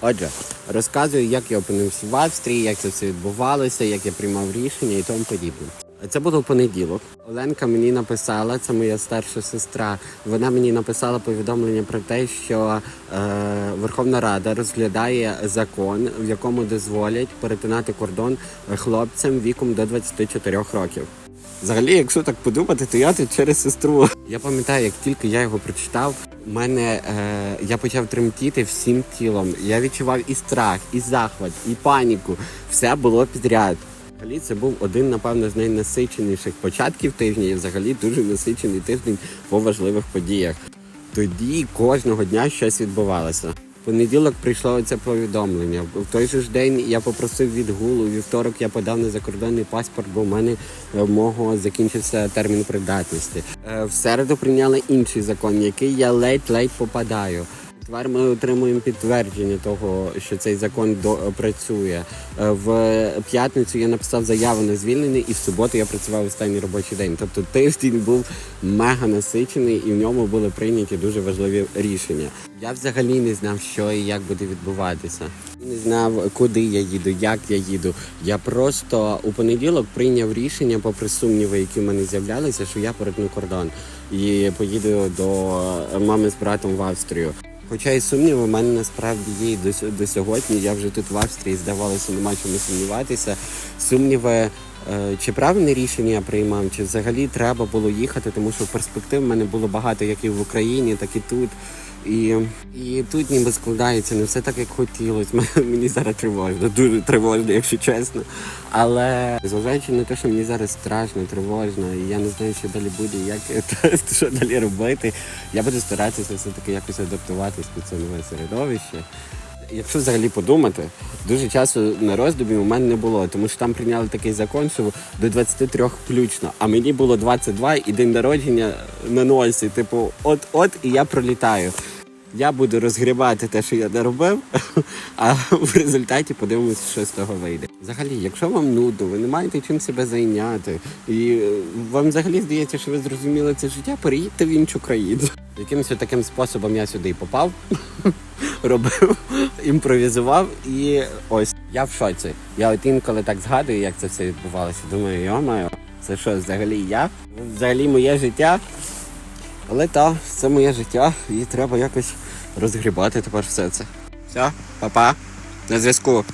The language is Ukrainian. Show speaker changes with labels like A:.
A: Отже, розказую, як я опинився в Австрії, як це все відбувалося, як я приймав рішення і тому подібне. Це було в понеділок. Оленка мені написала, це моя старша сестра. Вона мені написала повідомлення про те, що е, Верховна Рада розглядає закон, в якому дозволять перетинати кордон хлопцям віком до 24 років. Взагалі, якщо так подумати, то я тут через сестру. Я пам'ятаю, як тільки я його прочитав, у мене е, я почав тремтіти всім тілом. Я відчував і страх, і захват, і паніку. Все було підряд. Взагалі, це був один, напевно, з найнасиченіших початків тижня і взагалі дуже насичений тиждень по важливих подіях. Тоді кожного дня щось відбувалося. Понеділок прийшло це повідомлення. В той же ж день я попросив відгулу. Вівторок я подав на закордонний паспорт, бо в мене е, в мого закінчився термін придатності. Е, В середу прийняли інший закон, який я ледь-ледь попадаю. Тепер ми отримуємо підтвердження того, що цей закон до працює. Е, В п'ятницю я написав заяву на звільнення, і в суботу я працював останній робочий день. Тобто тиждень був мега насичений, і в ньому були прийняті дуже важливі рішення. Я взагалі не знав, що і як буде відбуватися. Не знав, куди я їду, як я їду. Я просто у понеділок прийняв рішення, попри сумніви, які в мене з'являлися, що я перетну кордон і поїду до мами з братом в Австрію. Хоча і сумніви в мене насправді є і до, до сьогодні. Я вже тут в Австрії здавалося, нема чому сумніватися. Сумніви, чи правильне рішення я приймав, чи взагалі треба було їхати, тому що перспектив в мене було багато як і в Україні, так і тут. І, і тут ніби складається не все так, як хотілося. Мені зараз тривожно, дуже тривожно, якщо чесно. Але зважаючи на те, що мені зараз страшно, тривожно, і я не знаю, що далі буде, як що далі робити. Я буду старатися все-таки якось адаптуватись під це нове середовище. Якщо взагалі подумати, дуже часу на роздумі у мене не було, тому що там прийняли такий закон, що до 23 включно, а мені було 22 і день народження на носі. Типу, от-от, і я пролітаю. Я буду розгрібати те, що я не робив, а в результаті подивимося, що з того вийде. Взагалі, якщо вам нудно, ви не маєте чим себе зайняти, і е, вам взагалі здається, що ви зрозуміли це життя, переїдьте в іншу країну. Якимось таким способом я сюди попав, робив, імпровізував, і ось я в шоці. Я от інколи так згадую, як це все відбувалося. Думаю, йомаю, це що взагалі я? Взагалі моє життя. Але так, це моє життя, і треба якось розгрібати тепер все це. Все, па-па, на зв'язку.